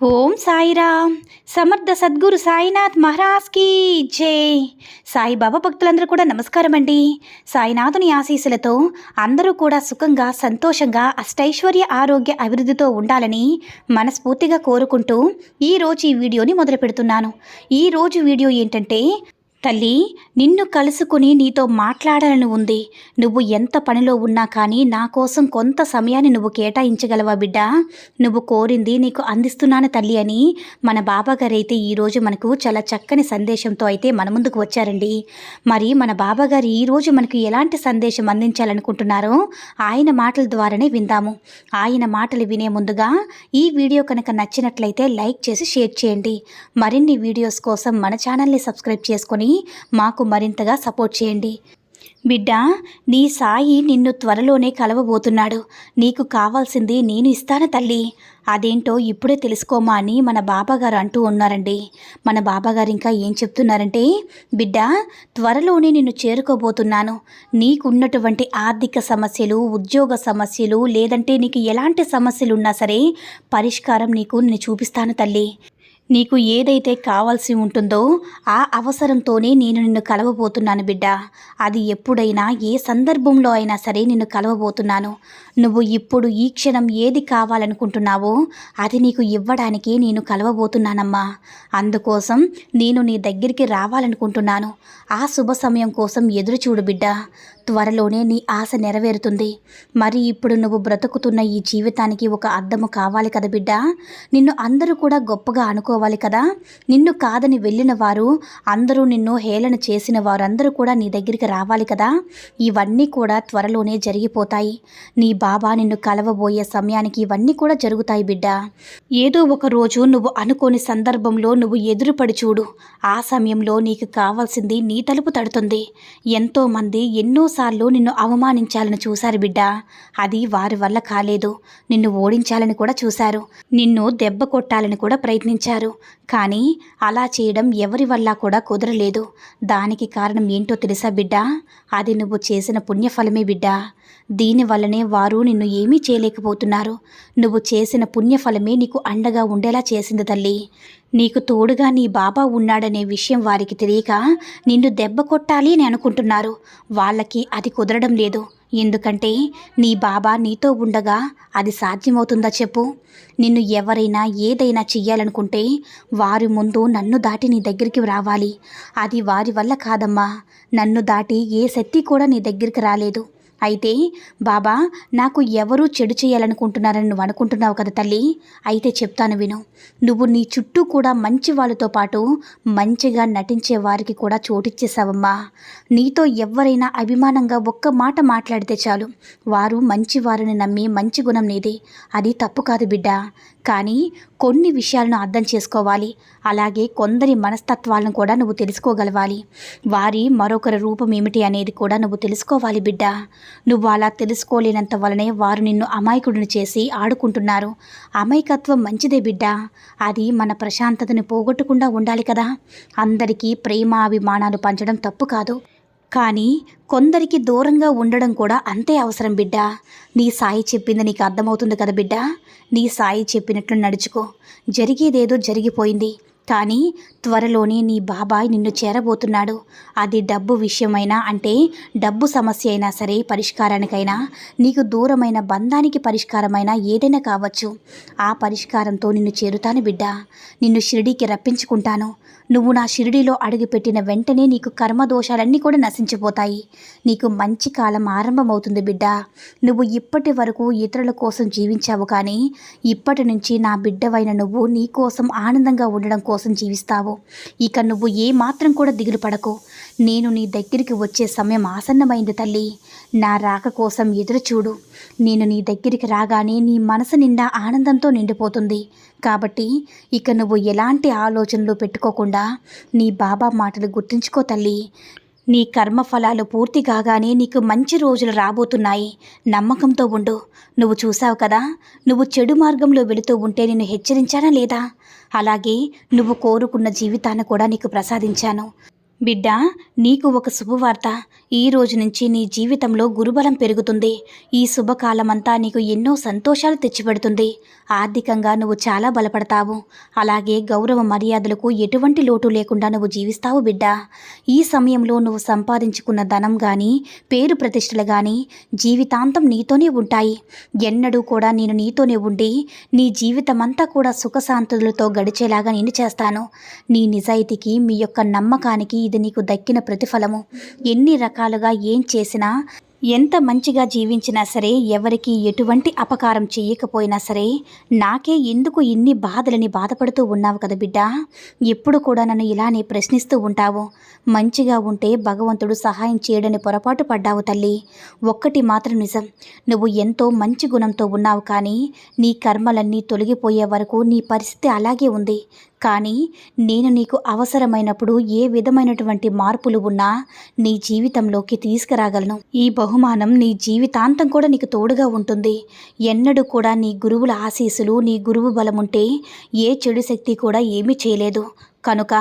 Om Sairam. Samartha Sadguru Sainath మహారాజ్కి జై. సాయిబాబా భక్తులందరూ కూడా నమస్కారం అండి సాయినాథుని ఆశీస్సులతో అందరూ కూడా సుఖంగా సంతోషంగా అష్టైశ్వర్య ఆరోగ్య అభివృద్ధితో ఉండాలని మనస్ఫూర్తిగా కోరుకుంటూ ఈరోజు ఈ వీడియోని మొదలు పెడుతున్నాను ఈరోజు వీడియో ఏంటంటే తల్లి నిన్ను కలుసుకుని నీతో మాట్లాడాలని ఉంది. నువ్వు ఎంత పనిలో ఉన్నా కానీ నా కోసం కొంత సమయాన్ని నువ్వు కేటాయించగలవా బిడ్డ? నువ్వు కోరింది నీకు అందిస్తున్నాను తల్లి అని మన బాబాగారు అయితే ఈరోజు మనకు చాలా చక్కని సందేశంతో అయితే మన ముందుకు వచ్చారండి. మరి మన బాబాగారు ఈరోజు మనకు ఎలాంటి సందేశం అందించాలనుకుంటున్నారో ఆయన మాటల ద్వారానే విందాము. ఆయన మాటలు వినే ముందుగా ఈ వీడియో కనుక నచ్చినట్లయితే లైక్ చేసి షేర్ చేయండి. మరిన్ని వీడియోస్ కోసం మన ఛానల్ని సబ్స్క్రైబ్ చేసుకొని మాకు మరింతగా సపోర్ట్ చేయండి. బిడ్డ నీ సాయి నిన్ను త్వరలోనే కలవబోతున్నాడు. నీకు కావాల్సింది నేను ఇస్తాను తల్లి. అదేంటో ఇప్పుడే తెలుసుకోమా అని మన బాబాగారు అంటూ ఉన్నారండి. మన బాబాగారు ఇంకా ఏం చెప్తున్నారంటే బిడ్డ త్వరలోనే నిన్ను చేరుకోబోతున్నాను. నీకున్నటువంటి ఆర్థిక సమస్యలు ఉద్యోగ సమస్యలు లేదంటే నీకు ఎలాంటి సమస్యలు ఉన్నా సరే పరిష్కారం నీకు నేను చూపిస్తాను తల్లి. నీకు ఏదైతే కావాల్సి ఉంటుందో ఆ అవసరంతోనే నేను నిన్ను కలవబోతున్నాను బిడ్డ. అది ఎప్పుడైనా ఏ సందర్భంలో అయినా సరే నిన్ను కలవబోతున్నాను. నువ్వు ఇప్పుడు ఈ క్షణం ఏది కావాలనుకుంటున్నావో అది నీకు ఇవ్వడానికి నేను కలవబోతున్నానమ్మా. అందుకోసం నేను నీ దగ్గరికి రావాలనుకుంటున్నాను. ఆ శుభ సమయం కోసం ఎదురు చూడు బిడ్డ. త్వరలోనే నీ ఆశ నెరవేరుతుంది. మరి ఇప్పుడు నువ్వు బ్రతుకుతున్న ఈ జీవితానికి ఒక అర్థము కావాలి కదా బిడ్డ? నిన్ను అందరూ కూడా గొప్పగా అనుకోవాలి కదా? నిన్ను కాదని వెళ్ళిన వారు అందరూ నిన్ను హేళన చేసిన వారందరూ కూడా నీ దగ్గరికి రావాలి కదా? ఇవన్నీ కూడా త్వరలోనే జరిగిపోతాయి. నీ బాబా నిన్ను కలవబోయే సమయానికి ఇవన్నీ కూడా జరుగుతాయి బిడ్డ. ఏదో ఒక రోజు నువ్వు అనుకోని సందర్భంలో నువ్వు ఎదురుపడి చూడు. ఆ సమయంలో నీకు కావాల్సింది నీ తలుపు తడుతుంది. ఎంతోమంది ఎన్నో ఎన్నోసార్లు నిన్ను అవమానించాలని చూశారు బిడ్డ. అది వారి వల్ల కాలేదు. నిన్ను ఓడించాలని కూడా చూశారు. నిన్ను దెబ్బ కొట్టాలని కూడా ప్రయత్నించారు. కానీ అలా చేయడం ఎవరి వల్ల కూడా కుదరలేదు. దానికి కారణం ఏంటో తెలుసా బిడ్డ? అది నువ్వు చేసిన పుణ్యఫలమే బిడ్డ. దీనివల్లనే వారు నిన్ను ఏమీ చేయలేకపోతున్నారు. నువ్వు చేసిన పుణ్యఫలమే నీకు అండగా ఉండేలా చేసింది తల్లి. నీకు తోడుగా నీ బాబా ఉన్నాడనే విషయం వారికి తెలియక నిన్ను దెబ్బ కొట్టాలి అని అనుకుంటున్నారు. వాళ్ళకి అది కుదరడం లేదు. ఎందుకంటే నీ బాబా నీతో ఉండగా అది సాధ్యమవుతుందా చెప్పు. నిన్ను ఎవరైనా ఏదైనా చెయ్యాలనుకుంటే వారి ముందు నన్ను దాటి నీ దగ్గరికి రావాలి. అది వారి వల్ల కాదమ్మా. నన్ను దాటి ఏ శక్తి కూడా నీ దగ్గరికి రాలేదు. అయితే బాబా నాకు ఎవరూ చెడు చేయాలనుకుంటున్నారని నువ్వు అనుకుంటున్నావు కదా తల్లి? అయితే చెప్తాను విను. నువ్వు నీ చుట్టూ కూడా మంచి వాళ్ళతో పాటు మంచిగా నటించే వారికి కూడా చోటిచ్చేసావమ్మా నీతో ఎవరైనా అభిమానంగా ఒక్క మాట మాట్లాడితే చాలు. వారు మంచివారిని నమ్మి మంచి గుణం నీది. అది తప్పు కాదు బిడ్డ. కానీ కొన్ని విషయాలను అర్థం చేసుకోవాలి. అలాగే కొందరి మనస్తత్వాలను కూడా నువ్వు తెలుసుకోగలవాలి. వారి మరొకరి రూపం ఏమిటి అనేది కూడా నువ్వు తెలుసుకోవాలి బిడ్డ. నువ్వు అలా తెలుసుకోలేనంత వలనే వారు నిన్ను అమాయకుడిని చేసి ఆడుకుంటున్నారు. అమాయకత్వం మంచిదే బిడ్డ. అది మన ప్రశాంతతను పోగొట్టకుండా ఉండాలి కదా. అందరికీ ప్రేమ అభిమానాలు పంచడం తప్పు కాదు. కానీ కొందరికి దూరంగా ఉండడం కూడా అంతే అవసరం బిడ్డ. నీ సాయి చెప్పింది నీకు అర్థమవుతుంది కదా బిడ్డ. నీ సాయి చెప్పినట్లు నడుచుకో. జరిగేదేదో జరిగిపోయింది. కానీ త్వరలోనే నీ బాబాయ్ నిన్ను చేరబోతున్నాడు. అది డబ్బు విషయమైనా అంటే డబ్బు సమస్య అయినా సరే పరిష్కారానికైనా నీకు దూరమైన బంధానికి పరిష్కారమైనా ఏదైనా కావచ్చు. ఆ పరిష్కారంతో నిన్ను చేరుతాను బిడ్డ. నిన్ను షిరిడీకి రప్పించుకుంటాను. నువ్వు నా షిరిడీలో అడుగుపెట్టిన వెంటనే నీకు కర్మదోషాలన్నీ కూడా నశించిపోతాయి. నీకు మంచి కాలం ఆరంభమవుతుంది బిడ్డ. నువ్వు ఇప్పటి వరకు ఇతరుల కోసం జీవించావు కానీ ఇప్పటి నుంచి నా బిడ్డవైన నువ్వు నీ కోసం ఆనందంగా ఉండడం కోసం కోసం జీవిస్తావు. ఇక నువ్వు ఏ మాత్రం కూడా దిగులు పడకు. నేను నీ దగ్గరికి వచ్చే సమయం ఆసన్నమైంది తల్లి. నా రాక కోసం ఎదురుచూడు నేను నీ దగ్గరికి రాగానే నీ మనసు నిండా ఆనందంతో నిండిపోతుంది. కాబట్టి ఇక నువ్వు ఎలాంటి ఆలోచనలు పెట్టుకోకుండా నీ బాబా మాటలు గుర్తుంచుకో తల్లి. నీ కర్మఫలాలు పూర్తి కాగానే నీకు మంచి రోజులు రాబోతున్నాయి. నమ్మకంతో ఉండు. నువ్వు చూసావు కదా నువ్వు చెడు మార్గంలో వెళుతూ ఉంటే నేను హెచ్చరించానా లేదా? అలాగే నువ్వు కోరుకున్న జీవితాన్ని కూడా నీకు ప్రసాదించాను. బిడ్డ నీకు ఒక శుభవార్త. ఈ రోజు నుంచి నీ జీవితంలో గురుబలం పెరుగుతుంది. ఈ శుభకాలమంతా నీకు ఎన్నో సంతోషాలు తెచ్చిపెడుతుంది. ఆర్థికంగా నువ్వు చాలా బలపడతావు. అలాగే గౌరవ మర్యాదలకు ఎటువంటి లోటు లేకుండా నువ్వు జీవిస్తావు బిడ్డ. ఈ సమయంలో నువ్వు సంపాదించుకున్న ధనం కానీ పేరు ప్రతిష్టలు కానీ జీవితాంతం నీతోనే ఉంటాయి. ఎన్నడూ కూడా నేను నీతోనే ఉండి నీ జీవితమంతా కూడా సుఖశాంతులతో గడిచేలాగా నేను చేస్తాను. నీ నిజాయితీకి మీ యొక్క నమ్మకానికి ఇది నీకు దక్కిన ప్రతిఫలము. ఎన్ని రకాలుగా ఏం చేసినా ఎంత మంచిగా జీవించినా సరే ఎవరికి ఎటువంటి అపకారం చేయకపోయినా సరే నాకే ఎందుకు ఇన్ని బాధలని బాధపడుతూ ఉన్నావు కదా బిడ్డ? ఎప్పుడు కూడా నన్ను ఇలానే ప్రశ్నిస్తూ ఉంటావు. మంచిగా ఉంటే భగవంతుడు సహాయం చేయడని పొరపాటు పడ్డావు తల్లి. ఒక్కటి మాత్రం నిజం. నువ్వు ఎంతో మంచి గుణంతో ఉన్నావు కానీ నీ కర్మలన్నీ తొలగిపోయే వరకు నీ పరిస్థితి అలాగే ఉంది. కానీ నేను నీకు అవసరమైనప్పుడు ఏ విధమైనటువంటి మార్పులు ఉన్నా నీ జీవితంలోకి తీసుకురాగలను. ఈ బహుమానం నీ జీవితాంతం కూడా నీకు తోడుగా ఉంటుంది. ఎన్నడూ కూడా నీ గురువుల ఆశీస్సులు నీ గురువు బలం ఉంటే ఏ చెడు శక్తి కూడా ఏమీ చేయలేదు. కనుక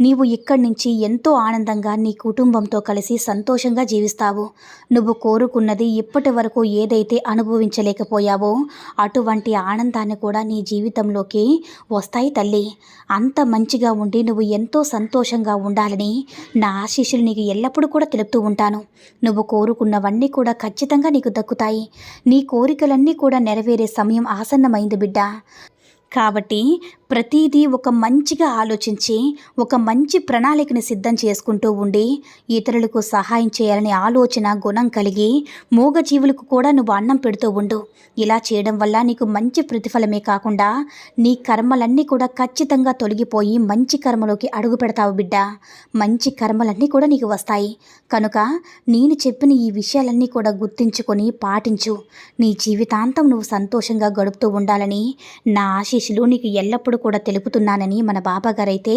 నీవు ఇక్కడి నుంచి ఎంతో ఆనందంగా నీ కుటుంబంతో కలిసి సంతోషంగా జీవిస్తావు. నువ్వు కోరుకున్నది ఇప్పటి వరకు ఏదైతే అనుభవించలేకపోయావో అటువంటి ఆనందాన్ని కూడా నీ జీవితంలోకి వస్తాయి తల్లి. అంత మంచిగా ఉండి నువ్వు ఎంతో సంతోషంగా ఉండాలని నా ఆశీస్సులు నీకు ఎల్లప్పుడూ కూడా తెలుపుతూ ఉంటాను. నువ్వు కోరుకున్నవన్నీ కూడా ఖచ్చితంగా నీకు దక్కుతాయి. నీ కోరికలన్నీ కూడా నెరవేరే సమయం ఆసన్నమైంది బిడ్డ. కాబట్టి ప్రతిదీ ఒక మంచిగా ఆలోచించి ఒక మంచి ప్రణాళికని సిద్ధం చేసుకుంటూ ఉండి ఇతరులకు సహాయం చేయాలనే ఆలోచన గుణం కలిగి మూగజీవులకు కూడా నువ్వు అన్నం పెడుతూ ఉండు. ఇలా చేయడం వల్ల నీకు మంచి ప్రతిఫలమే కాకుండా నీ కర్మలన్నీ కూడా ఖచ్చితంగా తొలగిపోయి మంచి కర్మలోకి అడుగు పెడతావు బిడ్డ. మంచి కర్మలన్నీ కూడా నీకు వస్తాయి. కనుక నేను చెప్పిన ఈ విషయాలన్నీ కూడా గుర్తించుకొని పాటించు. నీ జీవితాంతం నువ్వు సంతోషంగా గడుపుతూ ఉండాలని నా ఆశీస్సులు నీకు ఎల్లప్పుడూ కూడా తెలుపుతున్నానని మన బాబాగారైతే